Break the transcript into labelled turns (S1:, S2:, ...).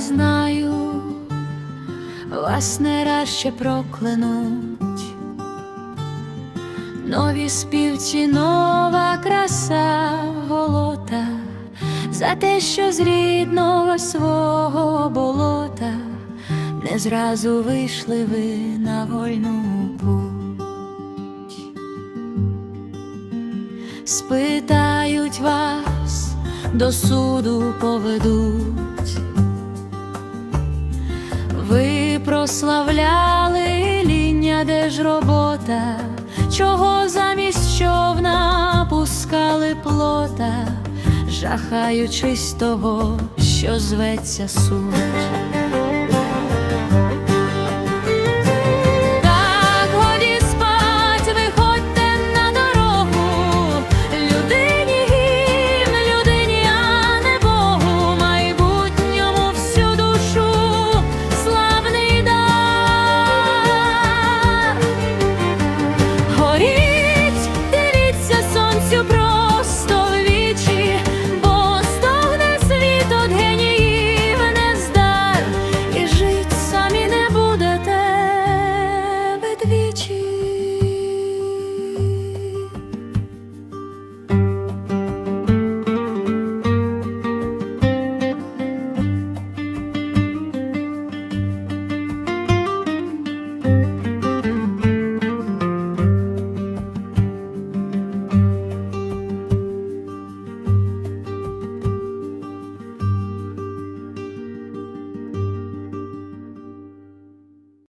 S1: знаю, вас не раз ще проклянуть. Нові співці, нова краса голота, за те, що з рідного свого болота не зразу вийшли ви на вольну путь. Спитають вас, до суду поведуть. Прославляли ління, де ж робота, чого замість човна пускали плота, жахаючись того, що зветься суд.